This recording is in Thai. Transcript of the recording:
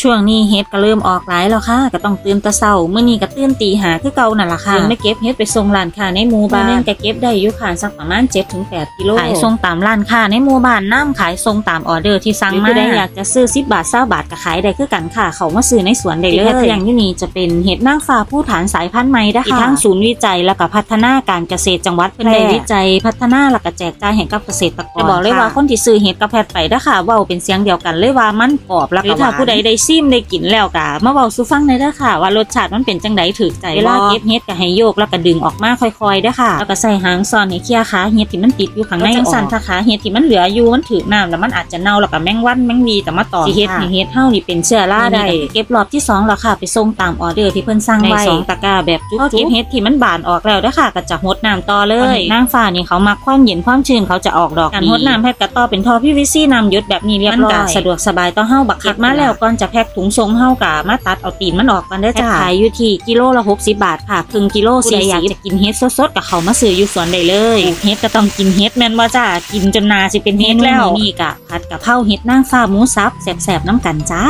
ช่วงนี้เฮ็ดก็เริ่มออกหลายแล้วค่ะ ก็ต้องตื่นแตะเช้ามื้อนี้ก็ตื่นตีหาคือเก่านั่นล่ะค่ะไม่เก็บเฮ็ดไปส่งร้านค้าในหมู่บ้านนึงก็เก็บได้อยู่ค่ะสักประมาณ7-8กิโลขายส่งตามร้านค้าในหมู่บ้านน้ำขายส่งตามออเดอร์ที่สั่งมาผู้ใดอยากจะซื้อ10บาท20บาทก็ขายได้คือกันค่ะ เขามาซื้อในสวนได้เลยที่อย่างอยู่นี่จะเป็นเห็ดนางฟ้าผู้ฐานสายพันธุ์ใหม่นะคะทางศูนย์วิจัยและก็พัฒนาการเกษตรจังหวัดเพิ่นได้วิจัยพัฒนาและก็แจกจ่ายให้กับเกษตรกรบอกเลยว่าคนที่ซื้อเห็ดกับแพทไปเด้อค่ะเว้าเป็นเสียงเดียวกันเลยว่ามันกรอบแล้วก็ถ้าผู้ใดได้ซิมได้กินแล้วก็มาเว้าสู่ฟังได้เด้อค่ะ ว่ารสชาติมันเป็นจังไดถูกใจเวลาเก็บเห็ดก็ให้โยกแล้วก็ดึงออกมาค่อยๆเด้อค่ะแล้วก็ใส่หางซ่อนให้เคลียร์ขาเห็ดที่มันติดอยู่ข้างในจังซั่นถ้าขาเห็ดที่มันเหลืออยู่มันถึกน้ำแล้วมันอาจจะเน่าแล้วก็แมงวันแมงวีแต่มาต่อสิเฮ็ดให้เฮ็ดเฮานี่เป็นเชื้อราได้เก็บรอบที่สองแล้วค่ะ ไปส่งตามออเดอร์ที่เพิ่นสั่งไว้สองตะกร้าแบบจุ๊บๆเก็บเห็ดที่มันบานออกแล้วเด้อค่ะก็จะหดน้ำต่อเลยนางฟ้านี่เขามักความเย็นความชื้นเขาจะออกดอกการหดน้ำแพ็กกระต่อเป็นท่อ PVC น้ำหยดแบบนี้เรียบร้อยสะดวกสบายต่อเฮาบักคักมาแล้วก่อนจะแพ็กถุงทรงเฮากะมาตัดเอาตีนมันออกกันเด้อจ้าขายอยู่ที่กิโลละ60บาทค่ะครึ่งกิโลสี่อยากจะกินเฮ็ดสดๆกับเขามาซื้ออยู่สวนได้เลยเฮ็ดก็ต้องกินเฮ็ดแม่นว่าจ้ากินจนนาสิเป็นเฮ็ดแล้วนี่กะผัดกะเพราเฮ็ดนางฟ้าหมูสับแซ่บๆน้ำกันจ้า